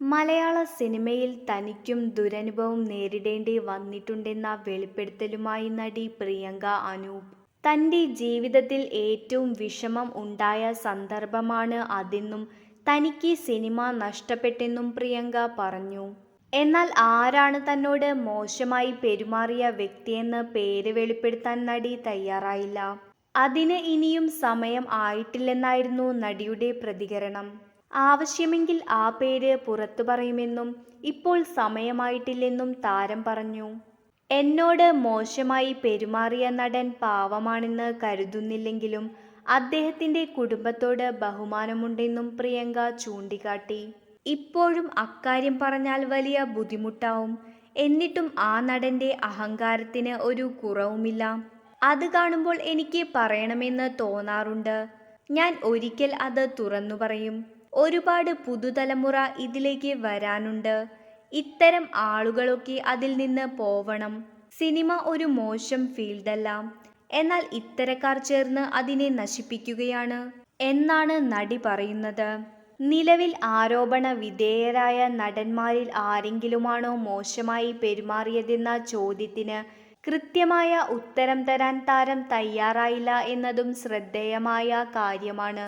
മലയാള സിനിമയിൽ തനിക്കും ദുരനുഭവം നേരിടേണ്ടി വന്നിട്ടുണ്ടെന്ന വെളിപ്പെടുത്തലുമായി നടി പ്രിയങ്ക അനൂപ്. തന്റെ ജീവിതത്തിൽ ഏറ്റവും വിഷമം ഉണ്ടായ സന്ദർഭമാണ് അതെന്നും തനിക്ക് സിനിമ നഷ്ടപ്പെട്ടെന്നും പ്രിയങ്ക പറഞ്ഞു. എന്നാൽ ആരാണ് തന്നോട് മോശമായി പെരുമാറിയ വ്യക്തിയെന്ന് പേര് വെളിപ്പെടുത്താൻ നടി തയ്യാറായില്ല. അതിന് ഇനിയും സമയം ആയിട്ടില്ലെന്നായിരുന്നു നടിയുടെ പ്രതികരണം. ആവശ്യമെങ്കിൽ ആ പേര് പുറത്തു പറയുമെന്നും ഇപ്പോൾ സമയമായിട്ടില്ലെന്നും താരം പറഞ്ഞു. എന്നോട് മോശമായി പെരുമാറിയ നടൻ പാവമാണെന്ന് കരുതുന്നില്ലെങ്കിലും അദ്ദേഹത്തിന്റെ കുടുംബത്തോട് ബഹുമാനമുണ്ടെന്നും പ്രിയങ്ക ചൂണ്ടിക്കാട്ടി. ഇപ്പോഴും അക്കാര്യം പറഞ്ഞാൽ വലിയ ബുദ്ധിമുട്ടാവും. എന്നിട്ടും ആ നടന്റെ അഹങ്കാരത്തിന് ഒരു കുറവുമില്ല. അത് കാണുമ്പോൾ എനിക്ക് പറയണമെന്ന് തോന്നാറുണ്ട്. ഞാൻ ഒരിക്കൽ അത് തുറന്നു പറയും. ഒരുപാട് പുതുതലമുറ ഇതിലേക്ക് വരാനുണ്ട്. ഇത്തരം ആളുകളൊക്കെ അതിൽ നിന്ന് പോവണം. സിനിമ ഒരു മോശം ഫീൽഡല്ല. എന്നാൽ ഇത്തരക്കാർ ചേർന്ന് അതിനെ നശിപ്പിക്കുകയാണ്. എന്നാണ് നടി പറയുന്നത്. നിലവിൽ ആരോപണ വിധേയരായ നടന്മാരിൽ ആരെങ്കിലുമാണോ മോശമായി പെരുമാറിയതെന്ന ചോദ്യത്തിന് കൃത്യമായ ഉത്തരം തരാൻ താരം തയ്യാറായില്ല എന്നതും ശ്രദ്ധേയമായ കാര്യമാണ്.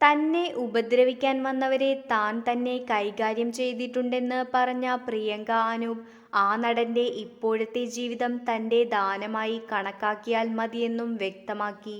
തന്നെ ഉപദ്രവിക്കാൻ വന്നവരെ താൻ തന്നെ കൈകാര്യം ചെയ്തിട്ടുണ്ടെന്ന് പറഞ്ഞ പ്രിയങ്ക അനൂപ് ആ നടന്റെ ഇപ്പോഴത്തെ ജീവിതം തന്റെ ദാനമായി കണക്കാക്കിയാൽ മതിയെന്നും വ്യക്തമാക്കി.